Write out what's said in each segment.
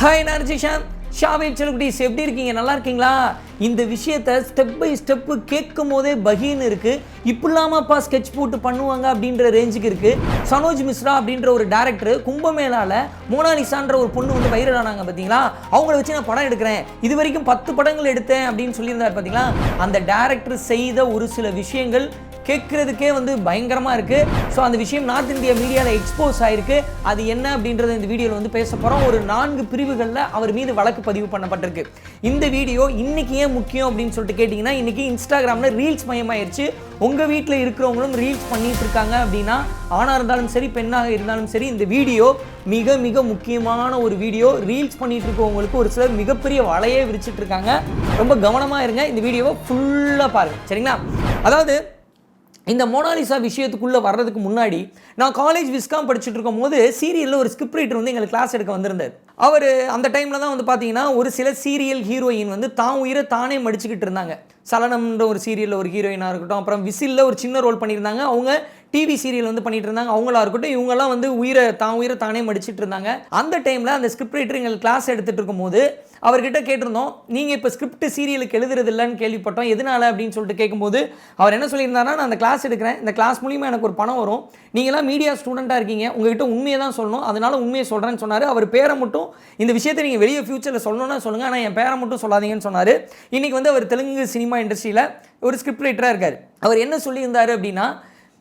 Hi நான் ஷாம் ஷாவே செல்குட்டீஸ் எப்படி இருக்கீங்க? நல்லா இருக்கீங்களா? இந்த விஷயத்த ஸ்டெப் பை ஸ்டெப்பு கேட்கும் போதே பகீன்னு இருக்குது இப்படிலாமாப்பா ஸ்கெட்ச் போட்டு பண்ணுவாங்க அப்படின்ற ரேஞ்சுக்கு இருக்குது சனோஜ் மிஸ்ரா அப்படின்ற ஒரு டேரக்டர் கும்பமேளாவில் மோனாலிசான்ற ஒரு பொண்ணு வந்து வைரல் ஆனாங்க பார்த்தீங்களா அவங்கள வச்சு நான் படம் எடுக்கிறேன். இது வரைக்கும் பத்து படங்கள் எடுத்தேன் அப்படின்னு சொல்லியிருந்தார் பார்த்தீங்களா அந்த டேரக்டர் செய்த ஒரு சில விஷயங்கள் கேட்குறதுக்கே வந்து பயங்கரமாக இருக்குது ஸோ அந்த விஷயம் நார்த் இந்தியா மீடியாவில் எக்ஸ்போஸ் ஆயிருக்கு. அது என்ன அப்படின்றத இந்த வீடியோவில் வந்து பேச போகிறோம் ஒரு நான்கு பிரிவுகளில் அவர் மீது வழக்கு பதிவு பண்ணப்பட்டிருக்கு. இந்த வீடியோ இன்றைக்கி ஏன் முக்கியம் அப்படின்னு சொல்லிட்டு கேட்டிங்கன்னா இன்றைக்கி இன்ஸ்டாகிராமில் ரீல்ஸ் மயமாயிருச்சு. உங்கள் வீட்டில் இருக்கிறவங்களும் ரீல்ஸ் பண்ணிட்டு இருக்காங்க அப்படின்னா ஆணாக இருந்தாலும் சரி பெண்ணாக இருந்தாலும் சரி இந்த வீடியோ மிக மிக முக்கியமான ஒரு வீடியோ. ரீல்ஸ் பண்ணிட்டு இருக்கவங்களுக்கு ஒரு சிலர் மிகப்பெரிய வலையே விரிச்சிட்டு இருக்காங்க. ரொம்ப கவனமாக இருங்க. இந்த வீடியோவை ஃபுல்லாக பாருங்கள் சரிங்களா? அதாவது இந்த மோனாலிசா விஷயத்துக்குள்ளே வர்றதுக்கு முன்னாடி நான் காலேஜ் விஸ்காம் படிச்சுட்டு இருக்கும் போது சீரியலில் ஒரு ஸ்கிரிப்ட் ரைட்டர் வந்து எங்களுக்கு கிளாஸ் எடுக்க வந்திருந்தார். அவர் அந்த டைமில் தான் வந்து பார்த்தீங்கன்னா ஒரு சில சீரியல் ஹீரோயின் வந்து தான் உயிரை தானே மடிச்சுக்கிட்டு இருந்தாங்க. சலனம்ன்ற ஒரு சீரியலில் ஒரு ஹீரோயினாக இருக்கட்டும் அப்புறம் விசிலில் ஒரு சின்ன ரோல் பண்ணியிருந்தாங்க. அவங்க டிவி சீரியல் வந்து பண்ணிட்டு இருந்தாங்க. அவங்களா இருக்கட்டும் இவங்கெல்லாம் வந்து உயிரை தான் உயிரை தானே மடிச்சிட்டு இருந்தாங்க. அந்த டைமில் அந்த ஸ்கிரிப்ட் ரைட்டர் எங்களுக்கு கிளாஸ் எடுத்துகிட்டு இருக்கும்போது அவர்கிட்ட கேட்டிருந்தோம் நீங்கள் இப்போ ஸ்கிரிப்ட் சீரியலுக்கு எழுதுறது இல்லைன்னு கேள்விப்பட்டோம். எதனால? அப்படின்னு சொல்லிட்டு கேட்கும்போது அவர் என்ன சொல்லியிருந்தாருன்னா நான் அந்த கிளாஸ் எடுக்கிறேன். இந்த கிளாஸ் மூலிமா எனக்கு ஒரு பணம் வரும். நீங்களாம் மீடியா ஸ்டூடெண்ட்டாக இருக்கீங்க. உங்ககிட்ட உண்மையை தான் சொல்லணும். அதனால உண்மையை சொல்கிறேன்னு சொன்னார். அவர் பேரை மட்டும் இந்த விஷயத்தை நீங்கள் வெளியே ஃபியூச்சரில் சொல்லணும்னா சொல்லுங்கள் ஆனால் என் பேரை மட்டும் சொல்லாதீங்கன்னு சொன்னார். இன்றைக்கி வந்து அவர் தெலுங்கு சினிமா இண்டஸ்ட்ரியில் ஒரு ஸ்கிரிப்ட் ரைட்டராக இருக்கார். அவர் என்ன சொல்லியிருந்தார் அப்படின்னா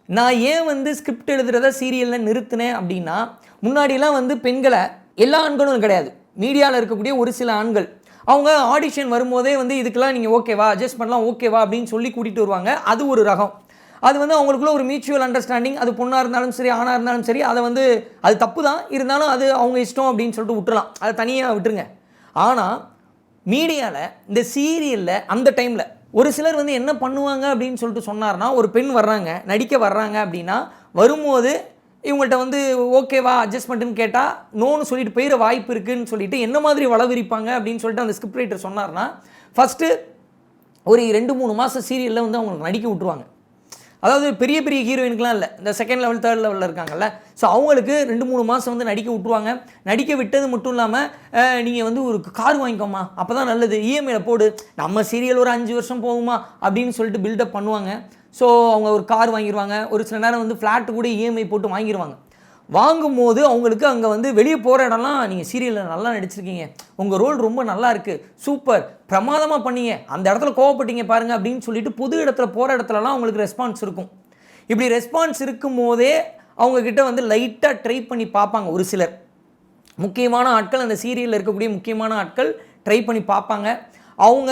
நான் ஏன் வந்து ஸ்கிரிப்ட் எழுதுறத சீரியலில் நிறுத்தினேன் அப்படின்னா முன்னாடிலாம் வந்து பெண்களை எல்லா ஆண்களும் கிடையாது. மீடியாவில் இருக்கக்கூடிய ஒரு சில ஆண்கள். அவங்க ஆடிஷன் வரும்போதே வந்து இதுக்கெல்லாம் நீங்கள் ஓகேவா அட்ஜஸ்ட் பண்ணலாம் ஓகேவா அப்படின்னு சொல்லி கூட்டிகிட்டு வருவாங்க. அது ஒரு ரகம். அது வந்து அவங்களுக்குள்ள ஒரு மியூச்சுவல் அண்டர்ஸ்டாண்டிங் அது பொண்ணாக இருந்தாலும் சரி ஆணாக இருந்தாலும் சரி அதை வந்து அது தப்பு தான் இருந்தாலும் அது அவங்க இஷ்டம் அப்படின்னு சொல்லிட்டு விட்டுறலாம். அதை தனியாக விட்டுருங்க. ஆனால் மீடியாவில் இந்த சீரியலில் அந்த டைமில் ஒரு சிலர் வந்து என்ன பண்ணுவாங்க அப்படின்னு சொல்லிட்டு சொன்னார்னா ஒரு பெண் வர்றாங்க நடிக்க வர்றாங்க அப்படின்னா வரும்போது இவங்கள்ட்ட வந்து ஓகேவா அட்ஜஸ்ட்மெண்ட்டுன்னு கேட்டால் நோன்னு சொல்லிட்டு போயிட வாய்ப்பு இருக்குதுன்னு சொல்லிட்டு என்ன மாதிரி வளவிரிப்பாங்க? அப்படின்னு சொல்லிட்டு அந்த ஸ்கிரிப்ட் ரைட்டர் சொன்னார்னா ஃபஸ்ட்டு ஒரு ரெண்டு மூணு மாதம் சீரியலில் வந்து அவங்களுக்கு நடிக்க விட்ருவாங்க அதாவது பெரிய பெரிய ஹீரோயினுக்குலாம் இல்லை. இந்த செகண்ட் லெவல் தேர்ட் லெவலில் இருக்காங்கல்ல. ஸோ அவங்களுக்கு ரெண்டு மூணு மாதம் வந்து நடிக்க விட்ருவாங்க நடிக்க விட்டது மட்டும் இல்லாமல் நீங்கள் வந்து ஒரு கார் வாங்கிக்கோமா அப்போ தான் நல்லது இஎம்ஐயில் போடு. நம்ம சீரியல் ஒரு அஞ்சு வருஷம் போகுமா? அப்படின்னு சொல்லிட்டு பில்டப் பண்ணுவாங்க. ஸோ அவங்க ஒரு கார் வாங்கிடுவாங்க ஒரு சில நேரம் வந்து ஃப்ளாட்டு கூட இஎம்ஐ போட்டு வாங்கிடுவாங்க வாங்கும்போது அவங்களுக்கு அங்கே வந்து வெளியே போகிற இடம்லாம் நீங்கள் சீரியலில் நல்லா நடிச்சிருக்கீங்க. உங்கள் ரோல் ரொம்ப நல்லா இருக்குது சூப்பர் பிரமாதமாக பண்ணீங்க. அந்த இடத்துல கோவப்பட்டீங்க பாருங்கள் அப்படின்னு சொல்லிட்டு புது இடத்துல போகிற இடத்துலலாம் அவங்களுக்கு ரெஸ்பான்ஸ் இருக்கும். இப்படி ரெஸ்பான்ஸ் இருக்கும் போதே அவங்கக்கிட்ட வந்து லைட்டாக ட்ரை பண்ணி பார்ப்பாங்க ஒரு சிலர். முக்கியமான ஆட்கள் அந்த சீரியலில் இருக்கக்கூடிய முக்கியமான ஆட்கள் ட்ரை பண்ணி பார்ப்பாங்க. அவங்க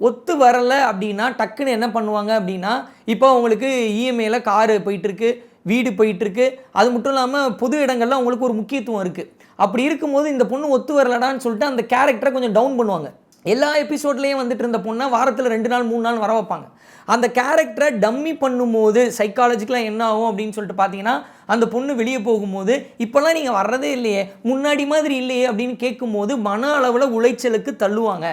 ஒத்து வரலை அப்படின்னா டக்குன்னு என்ன பண்ணுவாங்க அப்படின்னா இப்போ அவங்களுக்கு இஎம்ஐயில் காரு போயிட்டுருக்கு வீடு போயிட்டுருக்கு. அது மட்டும் இல்லாமல் பொது இடங்கள்லாம் அவங்களுக்கு ஒரு முக்கியத்துவம் இருக்குது அப்படி இருக்கும்போது இந்த பொண்ணு ஒத்து வரலடான்னு சொல்லிட்டு அந்த கேரக்டரை கொஞ்சம் டவுன் பண்ணுவாங்க. எல்லா எபிசோட்லேயும் வந்துட்டு இருந்த பொண்ணை வாரத்தில் ரெண்டு நாள் மூணு நாள் வர வைப்பாங்க. அந்த கேரக்டரை டம்மி பண்ணும்போது சைக்காலஜிக்கலாக என்ன ஆகும் அப்படின்னு சொல்லிட்டு பார்த்தீங்கன்னா அந்த பொண்ணு வெளியே போகும்போது இப்போல்லாம் நீங்கள் வர்றதே இல்லையே முன்னாடி மாதிரி இல்லையே அப்படின்னு கேட்கும்போது மன அளவில் உளைச்சலுக்கு தள்ளுவாங்க.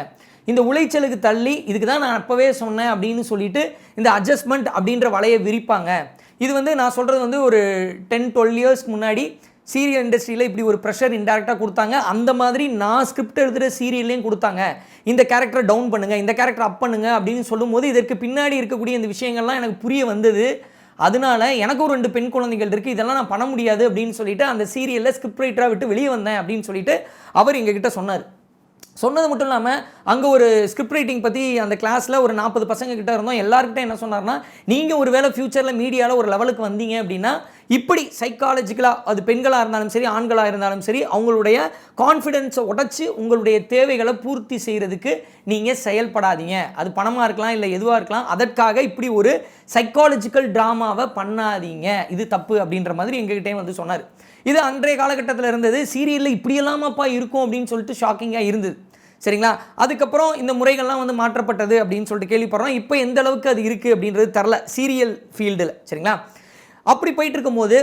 இந்த உளைச்சலுக்கு தள்ளி இதுக்கு தான் நான் அப்போவே சொன்னேன் அப்படின்னு சொல்லிட்டு இந்த அட்ஜஸ்ட்மெண்ட் அப்படின்ற வலையை விரிப்பாங்க. இது வந்து நான் சொல்கிறது வந்து ஒரு டென் டுவெல் இயர்ஸ்க்கு முன்னாடி சீரியல் இண்டஸ்ட்ரியில் இப்படி ஒரு ப்ரெஷர் இன்டெரக்டாக கொடுத்தாங்க. அந்த மாதிரி நான் ஸ்கிரிப்ட் எழுதுகிற சீரியல்லையும் கொடுத்தாங்க. இந்த கேரக்டரை டவுன் பண்ணுங்கள் இந்த கேரக்டர் அப் பண்ணுங்கள் அப்படின்னு சொல்லும்போது இதற்கு பின்னாடி இருக்கக்கூடிய இந்த விஷயங்கள்லாம் எனக்கு புரிய வந்தது. அதனால எனக்கும் ரெண்டு பெண் குழந்தைகள் இருக்குது இதெல்லாம் நான் பண்ண முடியாது அப்படின்னு சொல்லிட்டு அந்த சீரியலில் ஸ்கிரிப்ட் ரைட்டராக விட்டு வெளியே வந்தேன் அப்படின்னு சொல்லிட்டு அவர் எங்ககிட்ட சொன்னார். சொன்னது மட்டும் இல்லாமல் அங்கே ஒரு ஸ்கிரிப்ட் ரைட்டிங் பற்றி அந்த கிளாஸில் ஒரு நாற்பது பசங்க கிட்ட இருந்தோம். எல்லாருக்கிட்ட என்ன சொன்னார்னா நீங்கள் ஒரு வேளை ஃப்யூச்சரில் மீடியாவில் ஒரு லெவலுக்கு வந்தீங்க அப்படின்னா இப்படி சைக்காலஜிக்கலாக அது பெண்களாக இருந்தாலும் சரி ஆண்களாக இருந்தாலும் சரி அவங்களுடைய கான்ஃபிடென்ஸை உடச்சி உங்களுடைய தேவைகளை பூர்த்தி செய்கிறதுக்கு நீங்கள் செயல்படாதீங்க. அது பணமாக இருக்கலாம் இல்லை எதுவாக இருக்கலாம் அதற்காக இப்படி ஒரு சைக்காலஜிக்கல் ட்ராமாவை பண்ணாதீங்க. இது தப்பு அப்படின்ற மாதிரி எங்ககிட்டே வந்து சொன்னார். இது அன்றைய காலகட்டத்தில் இருந்தது. சீரியலில் இப்படியெல்லாமாப்பா இருக்கும் அப்படின்னு சொல்லிட்டு ஷாக்கிங்காக இருந்தது. சரிங்களா? அதுக்கப்புறம் இந்த முறைகள்லாம் வந்து மாற்றப்பட்டது அப்படின்னு சொல்லிட்டு கேள்விப்படுறோம். இப்போ எந்த அளவுக்கு அது இருக்குது அப்படின்றது தரல சீரியல் ஃபீல்டில். சரிங்களா? அப்படி போயிட்டு இருக்கும்போது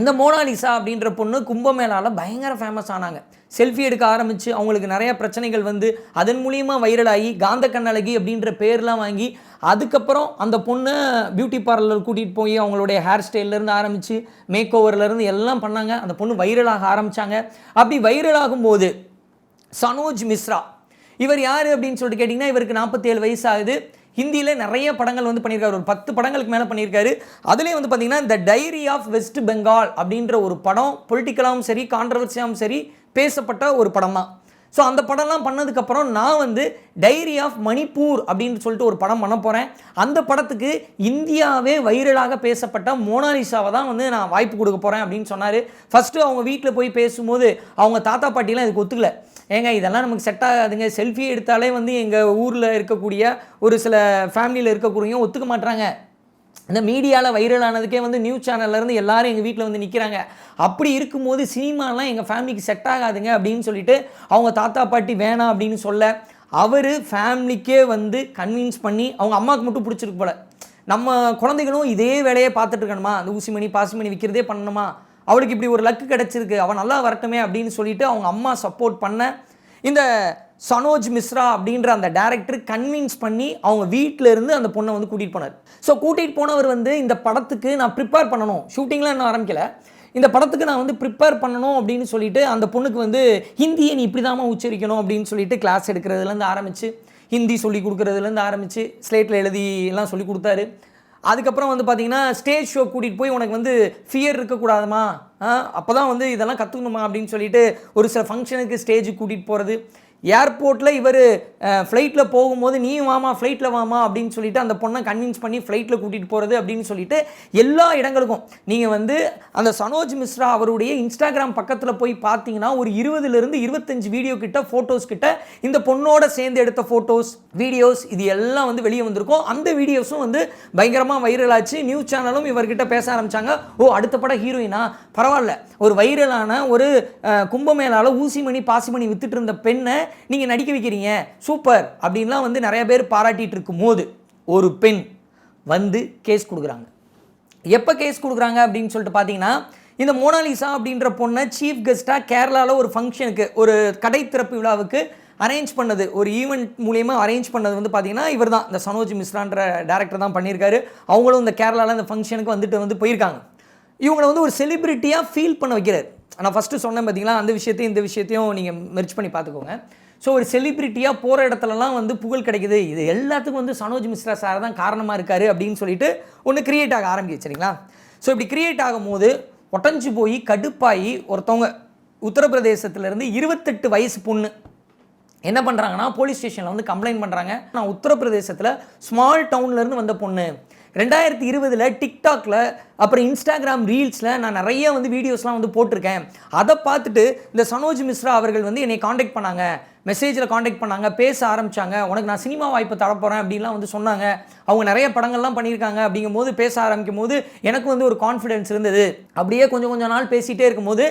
இந்த மோனாலிசா அப்படின்ற பொண்ணு கும்பமேளாவில் பயங்கர ஃபேமஸ் ஆனாங்க. செல்ஃபி எடுக்க ஆரம்பித்து அவங்களுக்கு நிறையா பிரச்சனைகள் வந்து அதன் மூலியமாக வைரலாகி காந்த கண்ணழகி அப்படின்ற பேர்லாம் வாங்கி அதுக்கப்புறம் அந்த பொண்ணை பியூட்டி பார்லர் கூட்டிகிட்டு போய் அவங்களுடைய ஹேர் ஸ்டைல்லேருந்து ஆரம்பித்து மேக் ஓவர்லேருந்து எல்லாம் பண்ணாங்க. அந்த பொண்ணு வைரலாக ஆரம்பித்தாங்க அப்படி வைரல் ஆகும்போது சனோஜ் மிஸ்ரா. இவர் யார் அப்படின்னு சொல்லிட்டு கேட்டிங்கன்னா இவருக்கு நாற்பத்தேழு வயசு ஆகுது ஹிந்தியில் நிறைய படங்கள் வந்து பண்ணியிருக்காரு. ஒரு பத்து படங்களுக்கு மேலே பண்ணியிருக்காரு. அதுலேயே வந்து பார்த்திங்கன்னா இந்த டைரி ஆஃப் வெஸ்ட் பெங்கால் அப்படின்ற ஒரு படம் பொலிட்டிக்கலாகவும் சரி கான்ட்ரவர்சியாகவும் சரி பேசப்பட்ட ஒரு படம் தான் ஸோ அந்த படம்லாம் பண்ணதுக்கப்புறம் நான் வந்து டைரி ஆஃப் மணிப்பூர் அப்படின்னு சொல்லிட்டு ஒரு படம் பண்ண போகிறேன் அந்த படத்துக்கு இந்தியாவே வைரலாக பேசப்பட்ட மோனாலிசாவை தான் வந்து நான் வாய்ப்பு கொடுக்க போகிறேன் அப்படின்னு சொன்னார். ஃபஸ்ட்டு அவங்க வீட்டில் போய் பேசும்போது அவங்க தாத்தா பாட்டிலாம் இதுக்கு ஒத்துக்கல. ஏங்க இதெல்லாம் நமக்கு செட் ஆகாதுங்க. செல்ஃபி எடுத்தாலே வந்து எங்கள் ஊரில் இருக்கக்கூடிய ஒரு சில ஃபேமிலியில் இருக்கக்கூடிய ஒத்துக்க மாட்டுறாங்க இந்த மீடியாவில் வைரல் ஆனதுக்கே வந்து நியூஸ் சேனல்லேருந்து எல்லாரும் எங்கள் வீட்டில் வந்து நிற்கிறாங்க அப்படி இருக்கும்போது சினிமாலாம் எங்கள் ஃபேமிலிக்கு செட் ஆகாதுங்க அப்படின்னு சொல்லிட்டு அவங்க தாத்தா பாட்டி வேணாம் அப்படின்னு சொல்ல அவர் ஃபேமிலிக்கே வந்து கன்வின்ஸ் பண்ணி அவங்க அம்மாவுக்கு மட்டும் பிடிச்சிருக்கு போல. நம்ம குழந்தைகளும் இதே வேலையை பார்த்துட்டு இருக்கணுமா? அந்த ஊசிமணி பாசிமணி விற்கிறதே பண்ணணுமா? அவளுக்கு இப்படி ஒரு லக்கு கிடச்சிருக்கு. அவன் நல்லா வரட்டுமே அப்படின்னு சொல்லிட்டு அவங்க அம்மா சப்போர்ட் பண்ண இந்த சனோஜ் மிஸ்ரா அப்படின்ற அந்த டேரக்டர் கன்வின்ஸ் பண்ணி அவங்க வீட்டில் இருந்து அந்த பொண்ணை வந்து கூட்டிகிட்டு போனார். ஸோ கூட்டிகிட்டு போனவர் வந்து இந்த படத்துக்கு நான் ப்ரிப்பேர் பண்ணணும். ஷூட்டிங்லாம் இன்னும் ஆரம்பிக்கல. இந்த படத்துக்கு நான் வந்து ப்ரிப்பேர் பண்ணணும் அப்படின்னு சொல்லிட்டு அந்த பொண்ணுக்கு வந்து ஹிந்தியை நீ இப்படி தாம்மா உச்சரிக்கணும் அப்படின்னு சொல்லிட்டு கிளாஸ் எடுக்கிறதுலேருந்து ஆரம்பித்து ஹிந்தி சொல்லி கொடுக்குறதுலேருந்து ஆரம்பித்து ஸ்லேட்டில் எழுதி எல்லாம் சொல்லி கொடுத்தாரு. அதுக்கப்புறம் வந்து பார்த்தீங்கன்னா ஸ்டேஜ் ஷோ கூட்டிகிட்டு போய் உனக்கு வந்து ஃபியர் இருக்கக்கூடாதுமா? அப்போ தான் வந்து இதெல்லாம் கற்றுக்கணுமா அப்படின்னு சொல்லிட்டு ஒரு சில ஃபங்க்ஷனுக்கு ஸ்டேஜுக்கு கூட்டிகிட்டு போகிறது ஏர்போர்ட்டில் இவர் ஃப்ளைட்டில் போகும்போது நீ வாமா ஃப்ளைட்டில் வாமா அப்படின்னு சொல்லிட்டு அந்த பொண்ணை கன்வின்ஸ் பண்ணி ஃப்ளைட்டில் கூட்டிகிட்டு போகிறது அப்படின்னு சொல்லிட்டு எல்லா இடங்களுக்கும். நீங்கள் வந்து அந்த சனோஜ் மிஸ்ரா அவருடைய இன்ஸ்டாகிராம் பக்கத்தில் போய் பார்த்தீங்கன்னா ஒரு இருபதுலேருந்து இருபத்தஞ்சு வீடியோ கிட்ட ஃபோட்டோஸ் கிட்ட இந்த பொண்ணோட சேர்ந்து எடுத்த ஃபோட்டோஸ் வீடியோஸ் இது எல்லாம் வந்து வெளியே வந்திருக்கும். அந்த வீடியோஸும் வந்து பயங்கரமாக வைரல் ஆச்சு. நியூஸ் சேனலும் இவர்கிட்ட பேச ஆரம்பித்தாங்க ஓ அடுத்த படம் ஹீரோயினா பரவாயில்ல. ஒரு வைரலான ஒரு அஹ், கும்பமேளால ஊசிமணி பாசிமணி வித்துட்டு இருந்த பெண்ணை நீங்கள் நடிக்க வைக்கிறீங்க சூப்பர் அப்படின்லாம் வந்து நிறைய பேர் பாராட்டிட்டு இருக்கும் போது ஒரு பெண் வந்து கேஸ் கொடுக்குறாங்க. எப்போ கேஸ் கொடுக்குறாங்க அப்படின்னு சொல்லிட்டு பார்த்தீங்கன்னா இந்த மோனாலிசா அப்படின்ற பொண்ணை சீஃப் கெஸ்ட்டாக கேரளாவில் ஒரு ஃபங்க்ஷனுக்கு ஒரு கடை திறப்பு விழாவுக்கு அரேஞ்ச் பண்ணது ஒரு ஈவெண்ட் மூலயமா அரேஞ்ச் பண்ணது வந்து பார்த்தீங்கன்னா இவர் தான் இந்த சனோஜ் மிஸ்ரான்ற டேரக்டர் தான் பண்ணியிருக்காரு. அவங்களும் இந்த கேரளாவில் இந்த ஃபங்க்ஷனுக்கு வந்துட்டு வந்து போயிருக்காங்க. இவங்களை வந்து ஒரு செலிபிரிட்டியாக ஃபீல் பண்ண வைக்கிறார். நான் ஃபஸ்ட்டு சொன்னேன் பார்த்தீங்களா அந்த விஷயத்தையும் இந்த விஷயத்தையும் நீங்கள் மெர்ச் பண்ணி பார்த்துக்கோங்க ஸோ ஒரு செலிப்ரிட்டியாக போகிற இடத்துலலாம் வந்து புகழ் கிடைக்குது. இது எல்லாத்துக்கும் வந்து சனோஜ் மிஸ்ரா சார் தான் காரணமாக இருக்கார் அப்படின்னு சொல்லிட்டு ஒன்று கிரியேட் ஆக ஆரம்பிச்சு சரிங்களா? ஸோ இப்படி கிரியேட் ஆகும்போது உடஞ்சி போய் கடுப்பாகி ஒருத்தவங்க உத்தரப்பிரதேசத்துலேருந்து இருபத்தெட்டு வயசு பொண்ணு என்ன பண்ணுறாங்கன்னா போலீஸ் ஸ்டேஷனில் வந்து கம்ப்ளைண்ட் பண்ணுறாங்க நான் உத்தரப்பிரதேசத்தில் ஸ்மால் டவுன்லேருந்து வந்த பொண்ணு. ரெண்டாயிரத்தி இருபதில் டிக்டாக்ல அப்புறம் இன்ஸ்டாகிராம் ரீல்ஸில் நான் நிறைய வந்து வீடியோஸ்லாம் வந்து போட்டிருக்கேன். அதை பார்த்துட்டு இந்த சனோஜ் மிஸ்ரா அவர்கள் வந்து என்னை காண்டாக்ட் பண்ணாங்க. மெசேஜில் காண்டாக்ட் பண்ணாங்க பேச ஆரம்பிச்சாங்க. உனக்கு நான் சினிமா வாய்ப்பு தரப்போகிறேன் அப்படின்லாம் வந்து சொன்னாங்க. அவங்க நிறைய படங்கள்லாம் பண்ணியிருக்காங்க அப்படிங்கும் போது பேச ஆரம்பிக்கும் போது எனக்கு வந்து ஒரு கான்ஃபிடென்ஸ் இருந்தது. அப்படியே கொஞ்சம் கொஞ்சம் நாள் பேசிகிட்டே இருக்கும்போது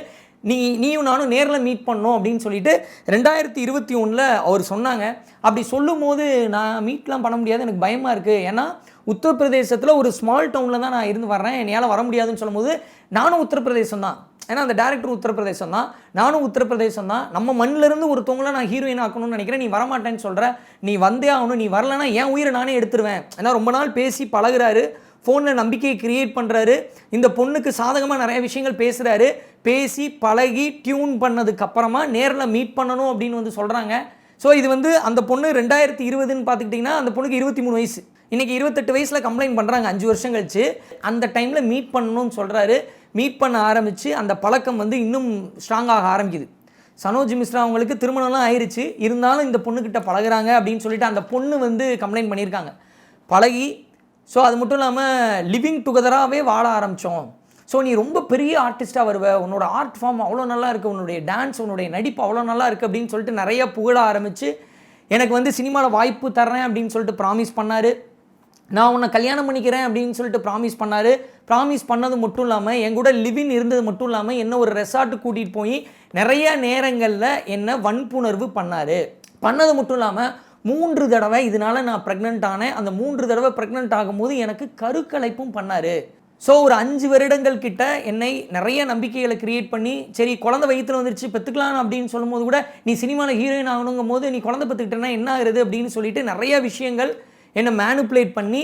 நீ நீயும் நானும் நேரில் மீட் பண்ணோம் அப்படின்னு சொல்லிட்டு ரெண்டாயிரத்தி இருபத்தி ஒன்றில் அவர் சொன்னாங்க. அப்படி சொல்லும் போது நான் மீட்லாம் பண்ண முடியாது. எனக்கு பயமாக இருக்குது ஏன்னா உத்தரப்பிரதேசத்தில் ஒரு ஸ்மால் டவுனில் தான் நான் இருந்து வர்றேன். என்னால் வர முடியாதுன்னு சொல்லும்போது நானும் உத்தரப்பிரதேசம் தான். ஏன்னா அந்த டேரக்டர் உத்தரப்பிரதேசம் தான். நானும் உத்தரப்பிரதேசம் தான். நம்ம மண்ணிலிருந்து ஒருத்தவங்கள நான் ஹீரோயின் ஆக்கணும்னு நினைக்கிறேன். நீ வரமாட்டேன்னு சொல்கிற நீ வந்தே ஆகணும். நீ வரலன்னா என் உயிரை நானே எடுத்துருவேன். ஏன்னா ரொம்ப நாள் பேசி பழகுறாரு. ஃபோனில் நம்பிக்கையை கிரியேட் பண்ணுறாரு இந்த பொண்ணுக்கு சாதகமாக நிறைய விஷயங்கள் பேசுகிறாரு பேசி பழகி டியூன் பண்ணதுக்கப்புறமா நேரில் மீட் பண்ணணும் அப்படின்னு வந்து சொல்கிறாங்க ஸோ இது வந்து அந்த பொண்ணு ரெண்டாயிரத்தி இருபதுன்னு பார்த்துக்கிட்டிங்கன்னா அந்த பொண்ணுக்கு இருபத்தி மூணு வயசு. இன்றைக்கி இருபத்தெட்டு வயசில் கம்ப்ளைண்ட் பண்ணுறாங்க அஞ்சு வருஷம் கழிச்சு. அந்த டைமில் மீட் பண்ணணும்னு சொல்கிறாரு மீட் பண்ண ஆரம்பித்து அந்த பழக்கம் வந்து இன்னும் ஸ்ட்ராங்காக ஆரம்பிக்குது. சனோஜ் மிஸ்ரா அவங்களுக்கு திருமணம்லாம் ஆயிடுச்சு இருந்தாலும் இந்த பொண்ணுக்கிட்ட பழகுறாங்க அப்படின்னு சொல்லிட்டு அந்த பொண்ணு வந்து கம்ப்ளைண்ட் பண்ணியிருக்காங்க. பழகி ஸோ அது மட்டும் இல்லாமல் லிவிங் டுகெதராகவே வாழ ஆரம்பித்தோம் ஸோ நீ ரொம்ப பெரிய ஆர்டிஸ்ட்டாக வருவ. உன்னோட ஆர்ட் ஃபார்ம் அவ்வளோ நல்லா இருக்குது உன்னுடைய டான்ஸ் உன்னுடைய நடிப்பு அவ்வளோ நல்லா இருக்குது அப்படின்னு சொல்லிட்டு நிறைய புகழ ஆரம்பித்து எனக்கு வந்து சினிமாவில் வாய்ப்பு தர்றேன் அப்படின்னு சொல்லிட்டு ப்ராமிஸ் பண்ணார். நான் உன்னை கல்யாணம் பண்ணிக்கிறேன் அப்படின்னு சொல்லிட்டு ப்ராமிஸ் பண்ணார். ப்ராமிஸ் பண்ணது மட்டும் இல்லாமல் என் கூட லிவின் இருந்தது மட்டும் இல்லாமல் என்ன ஒரு ரெசார்ட்டு கூட்டிகிட்டு போய் நிறைய நேரங்களில் என்ன வன்புணர்வு பண்ணார். பண்ணது மட்டும் இல்லாமல் மூன்று தடவை இதனால் நான் ப்ரெக்னென்ட் ஆனேன். அந்த மூன்று தடவை ப்ரெக்னென்ட் ஆகும்போது எனக்கு கருக்கலைப்பும் பண்ணார். ஸோ ஒரு அஞ்சு வருடங்கள் கிட்ட என்னை நிறைய நம்பிக்கைகளை கிரியேட் பண்ணி சரி குழந்தை வயிற்றுல வந்துருச்சு பெற்றுக்கலாம் அப்படின்னு சொல்லும்போது கூட நீ சினிமாவில் ஹீரோயின் ஆகணுங்கும் போது நீ குழந்தை பெற்றுக்கிட்டேன்னா என்ன ஆகுது அப்படின்னு சொல்லிட்டு நிறைய விஷயங்கள் என்னை மேனுப்புலேட் பண்ணி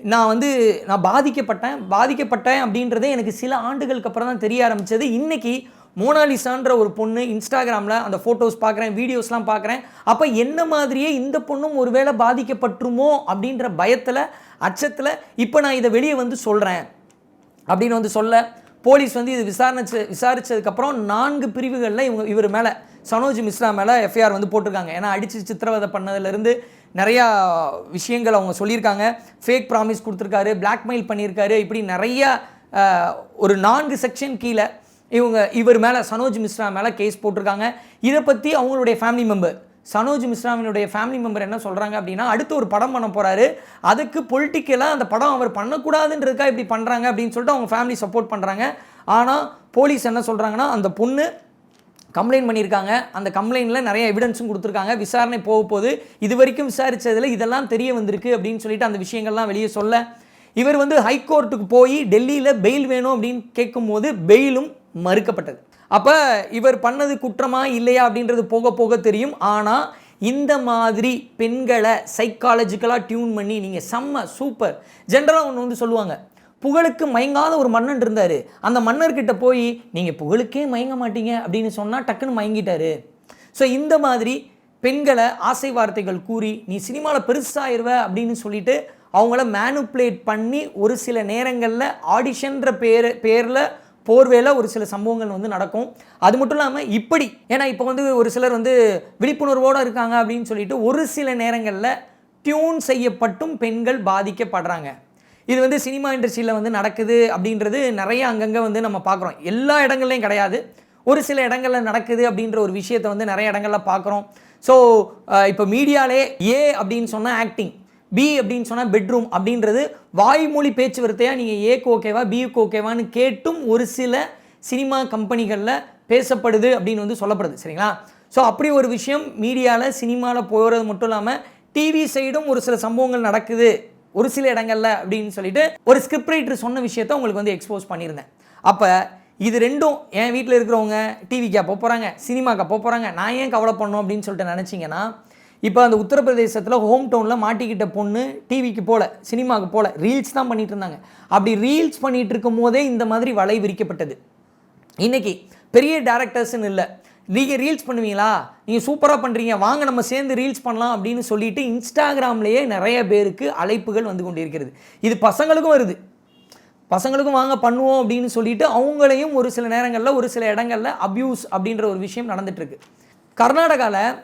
நான் வந்து நான் பாதிக்கப்பட்டேன் பாதிக்கப்பட்டேன் அப்படின்றதே எனக்கு சில ஆண்டுகளுக்கு அப்புறம் தான் தெரிய ஆரம்பிச்சது. இன்றைக்கி மோனாலிசான்ற ஒரு பொண்ணு இன்ஸ்டாகிராமில் அந்த ஃபோட்டோஸ் பார்க்குறேன் வீடியோஸ்லாம் பார்க்குறேன். அப்போ என்ன மாதிரியே இந்த பொண்ணும் ஒருவேளை பாதிக்கப்பட்டுருமோ அப்படின்ற பயத்தில் அச்சத்தில் இப்போ நான் இதை வெளியே வந்து சொல்கிறேன் அப்படின்னு வந்து சொல்ல போலீஸ் வந்து இது விசாரிச்சு விசாரித்ததுக்கப்புறம் நான்கு பிரிவுகளில் இவங்க இவர் மேலே சனோஜ் மிஸ்ரா மேலே எஃப்ஐஆர் வந்து போட்டிருக்காங்க. ஏன்னா அடித்து சித்திரவதை பண்ணதுலேருந்து நிறையா விஷயங்கள் அவங்க சொல்லியிருக்காங்க. ஃபேக் ப்ராமிஸ் கொடுத்துருக்காரு பிளாக்மெயில் பண்ணியிருக்காரு. இப்படி நிறையா ஒரு நான்கு செக்ஷன் கீழே இவங்க இவர் மேலே சனோஜ் மிஸ்ரா மேலே கேஸ் போட்டிருக்காங்க. இதை பற்றி அவங்களுடைய ஃபேமிலி மெம்பர் சனோஜ் மிஸ்ராவினுடைய ஃபேமிலி மெம்பர் என்ன சொல்கிறாங்க அப்படின்னா அடுத்து ஒரு படம் பண்ண போகிறாரு அதுக்கு பொலிட்டிக்கலாக அந்த படம் அவர் பண்ணக்கூடாதுன்றதுக்கா இப்படி பண்ணுறாங்க அப்படின்னு சொல்லிட்டு அவங்க ஃபேமிலி சப்போர்ட் பண்ணுறாங்க ஆனால் போலீஸ் என்ன சொல்கிறாங்கன்னா அந்த பொண்ணு கம்ப்ளைண்ட் பண்ணியிருக்காங்க. அந்த கம்ப்ளைண்ட்டில் நிறைய எவிடன்ஸும் கொடுத்துருக்காங்க. விசாரணை போக போகுது. இது வரைக்கும் விசாரித்ததில் இதெல்லாம் தெரிய வந்திருக்கு அப்படின்னு சொல்லிட்டு அந்த விஷயங்கள்லாம் வெளியே சொல்ல. இவர் வந்து ஹைகோர்ட்டுக்கு போய் டெல்லியில் பெயில் வேணும் அப்படின்னு கேட்கும்போது பெயிலும் மறுக்கப்பட்டது. அப்போ இவர் பண்ணது குற்றமா இல்லையா அப்படின்றது போக போக தெரியும். ஆனால் இந்த மாதிரி பெண்களை சைக்காலஜிக்கலாக டியூன் பண்ணி நீங்கள் செம்ம சூப்பர் ஜென்ரலாக ஒன்று வந்து சொல்லுவாங்க. புகழுக்கு மயங்காத ஒரு மன்னன் இருந்தார். அந்த மன்னர்கிட்ட போய் நீங்கள் புகழுக்கே மயங்க மாட்டீங்க அப்படின்னு சொன்னால் டக்குன்னு மயங்கிட்டாரு. ஸோ இந்த மாதிரி பெண்களை ஆசை வார்த்தைகள் கூறி நீ சினிமாவில் பெருசாயிருவ அப்படின்னு சொல்லிட்டு அவங்கள மேனுப்புலேட் பண்ணி ஒரு சில நேரங்களில் ஆடிஷன்ற பேர் பேரில் போர்வையில் ஒரு சில சம்பவங்கள் வந்து நடக்கும். அது மட்டும் இல்லாமல் இப்படி ஏன்னா இப்போ வந்து ஒரு சிலர் வந்து விழிப்புணர்வோடு இருக்காங்க அப்படின்னு சொல்லிட்டு ஒரு சில நேரங்களில் டியூன் செய்யப்பட்டும் பெண்கள் பாதிக்கப்படுறாங்க. இது வந்து சினிமா இண்டஸ்ட்ரியில் வந்து நடக்குது அப்படின்றது நிறைய அங்கங்கே வந்து நம்ம பார்க்குறோம் எல்லா இடங்கள்லையும் கிடையாது. ஒரு சில இடங்களில் நடக்குது அப்படின்ற ஒரு விஷயத்தை வந்து நிறைய இடங்களில் பார்க்குறோம் ஸோ இப்போ மீடியாலே ஏ அப்படின்னு சொன்னால் ஆக்டிங் பி அப்படின்னு சொன்னால் பெட்ரூம் அப்படின்றது வாய்மொழி பேச்சுவார்த்தையாக நீங்கள் ஏக்கு ஓகேவா பிக்கு ஓகேவான்னு கேட்டும் ஒரு சில சினிமா கம்பெனிகளில் பேசப்படுது அப்படின்னு வந்து சொல்லப்படுது சரிங்களா? ஸோ அப்படி ஒரு விஷயம் மீடியாவில் சினிமாவில் போகிறது மட்டும் இல்லாமல் டிவி சைடும் ஒரு சில சம்பவங்கள் நடக்குது ஒரு சில இடங்கள்ல அப்படின்னு சொல்லிட்டு ஒரு ஸ்கிரிப்ட் ரைட்டர் சொன்ன விஷயத்த உங்களுக்கு வந்து எக்ஸ்போஸ் பண்ணியிருந்தேன். அப்போ இது ரெண்டும் என் வீட்டில் இருக்கிறவங்க டிவிக்கா போக போகிறாங்க சினிமாக்கா போக போகிறாங்க நான் ஏன் கவலை பண்ணோம் அப்படின்னு சொல்லிட்டு நினச்சிங்கன்னா இப்போ அந்த உத்தரப்பிரதேசத்தில் ஹோம் டவுனில் மாட்டிக்கிட்ட பொண்ணு டிவிக்கு போகல சினிமாவுக்கு போகல ரீல்ஸ் தான் பண்ணிகிட்டு இருந்தாங்க. அப்படி ரீல்ஸ் பண்ணிகிட்டு இருக்கும் போதே இந்த மாதிரி வலை விரிக்கப்பட்டது. இன்றைக்கி பெரிய டேரக்டர்ஸ்னு இல்லை. நீங்கள் ரீல்ஸ் பண்ணுவீங்களா? நீங்கள் சூப்பராக பண்ணுறீங்க வாங்க நம்ம சேர்ந்து ரீல்ஸ் பண்ணலாம் அப்படின்னு சொல்லிட்டு இன்ஸ்டாகிராம்லேயே நிறைய பேருக்கு அழைப்புகள் வந்து கொண்டிருக்கிறது. இது பசங்களுக்கும் வருது. பசங்களுக்கும் வாங்க பண்ணுவோம் அப்படின்னு சொல்லிட்டு அவங்களையும் ஒரு சில நேரங்களில் ஒரு சில இடங்களில் அப்யூஸ் அப்படின்ற ஒரு விஷயம் நடந்துட்டு கர்நாடகாவில்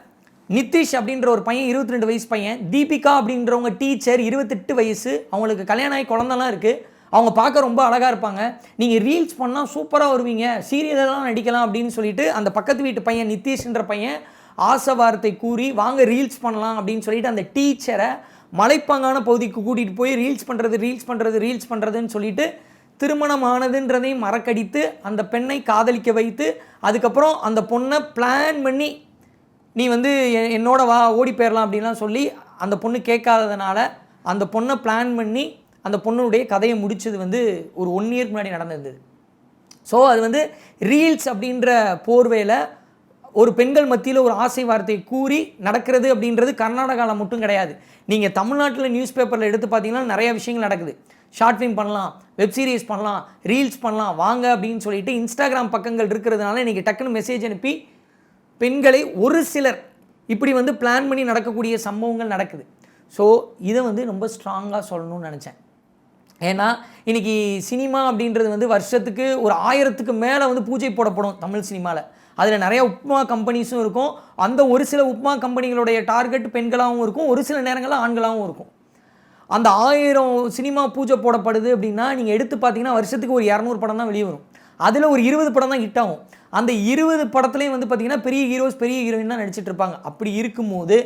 நிதிஷ் அப்படின்ற ஒரு பையன் 22 ரெண்டு வயசு பையன் தீபிகா அப்படின்றவங்க டீச்சர் இருபத்தெட்டு வயசு அவங்களுக்கு கல்யாணம் ஆகி குழந்தெல்லாம் இருக்குது அவங்க பார்க்க ரொம்ப அழகாக இருப்பாங்க. நீங்கள் ரீல்ஸ் பண்ணால் சூப்பராக வருவீங்க. சீரியலெல்லாம் நடிக்கலாம் அப்படின்னு சொல்லிட்டு அந்த பக்கத்து வீட்டு பையன் நிதிஷ்ன்ற பையன் ஆசை வார்த்தை கூறி வாங்க ரீல்ஸ் பண்ணலாம் அப்படின்னு சொல்லிட்டு அந்த டீச்சரை மலைப்பாங்கான பகுதிக்கு கூட்டிகிட்டு போய் ரீல்ஸ் பண்ணுறது ரீல்ஸ் பண்ணுறது ரீல்ஸ் பண்ணுறதுன்னு சொல்லிட்டு திருமணம் ஆனதுன்றதையும் மறக்கடித்து அந்த பெண்ணை காதலிக்க வைத்து அதுக்கப்புறம் அந்த பொண்ணை பிளான் பண்ணி நீ வந்து எ- என்னோட வா ஓடி போயிடலாம் அப்படின்லாம் சொல்லி அந்த பொண்ணு கேட்காததுனால அந்த பொண்ணை பிளான் பண்ணி அந்த பொண்ணுடைய கதையை முடித்தது வந்து ஒரு ஒன் இயர்க்கு முன்னாடி நடந்திருந்தது. ஸோ அது வந்து ரீல்ஸ் அப்படின்ற போர்வையில் ஒரு பெண்கள் மத்தியில் ஒரு ஆசை வார்த்தை கூறி நடக்கிறது அப்படின்றது கர்நாடகாவில் மட்டும் கிடையாது. நீங்கள் தமிழ்நாட்டில் நியூஸ் பேப்பரில் எடுத்து பார்த்தீங்கன்னா நிறைய விஷயங்கள் நடக்குது. ஷார்ட் ஃபிலிம் பண்ணலாம் வெப் சீரிஸ் பண்ணலாம் ரீல்ஸ் பண்ணலாம் வாங்க அப்படின்னு சொல்லிட்டு இன்ஸ்டாகிராம் பக்கங்கள் இருக்கிறதுனால இன்றைக்கி டக்குன்னு மெசேஜ் அனுப்பி பெண்களை ஒரு சிலர் இப்படி வந்து பிளான் பண்ணி நடக்கக்கூடிய சம்பவங்கள் நடக்குது. ஸோ இதை வந்து ரொம்ப ஸ்ட்ராங்காக சொல்லணும்னு நினச்சேன். ஏன்னா இன்றைக்கி சினிமா அப்படின்றது வந்து வருஷத்துக்கு ஒரு ஆயிரத்துக்கு மேலே வந்து பூஜை போடப்படும் தமிழ் சினிமாவில் அதில் நிறைய உப்மா கம்பெனிஸும் இருக்கும். அந்த ஒரு சில உப்மா கம்பெனிகளுடைய டார்கெட் பெண்களாகவும் இருக்கும். ஒரு சில நேரங்களில் ஆண்களாகவும் இருக்கும். அந்த ஆயிரம் சினிமா பூஜை போடப்படுது அப்படின்னா நீங்கள் எடுத்து பார்த்தீங்கன்னா வருஷத்துக்கு ஒரு இரநூறு படம் தான் வெளியே வரும். அதில் ஒரு இருபது படம் தான் ஹிட் ஆகும். அந்த இருபது படத்துலையும் வந்து பார்த்தீங்கன்னா பெரிய ஹீரோஸ் பெரிய ஹீரோயின் நடிச்சிட்டு இருப்பாங்க. அப்படி இருக்கும்போது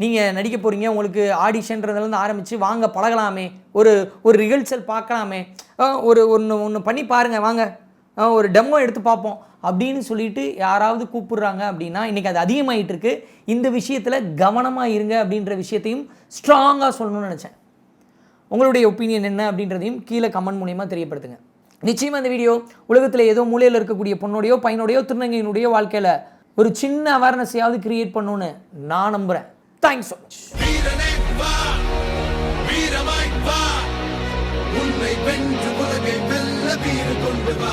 நீங்கள் நடிக்க போகிறீங்க உங்களுக்கு ஆடிஷன்றதுலேருந்து ஆரம்பித்து வாங்க பழகலாமே ஒரு ஒரு ரிஹர்சல் பார்க்கலாமே ஒரு ஒன்று ஒன்று பண்ணி பாருங்கள் வாங்க ஒரு டெமோ எடுத்து பார்ப்போம் அப்படின்னு சொல்லிட்டு யாராவது கூப்பிடுறாங்க அப்படின்னா இன்றைக்கி அது அதிகமாகிட்டு இருக்கு. இந்த விஷயத்தில் கவனமாக இருங்க அப்படின்ற விஷயத்தையும் ஸ்ட்ராங்காக சொல்லணும்னு நினச்சேன். உங்களுடைய ஒப்பீனியன் என்ன அப்படின்றதையும் கீழே கமெண்ட் மூலியமாக தெரியப்படுத்துங்க. நிச்சயமாக இந்த வீடியோ உலகத்தில் ஏதோ மூலையில் இருக்கக்கூடிய பொண்ணுடையோ பையனுடையோ திருநங்கையினுடைய வாழ்க்கையில் ஒரு சின்ன அவேர்னஸையாவது கிரியேட் பண்ணுன்னு நான் நம்புகிறேன் தேங்க்ஸ் ஸோ மச் வீரமாய் வா. உன்னை வென்று உலகை வெல்ல வீறு கொண்டு வா.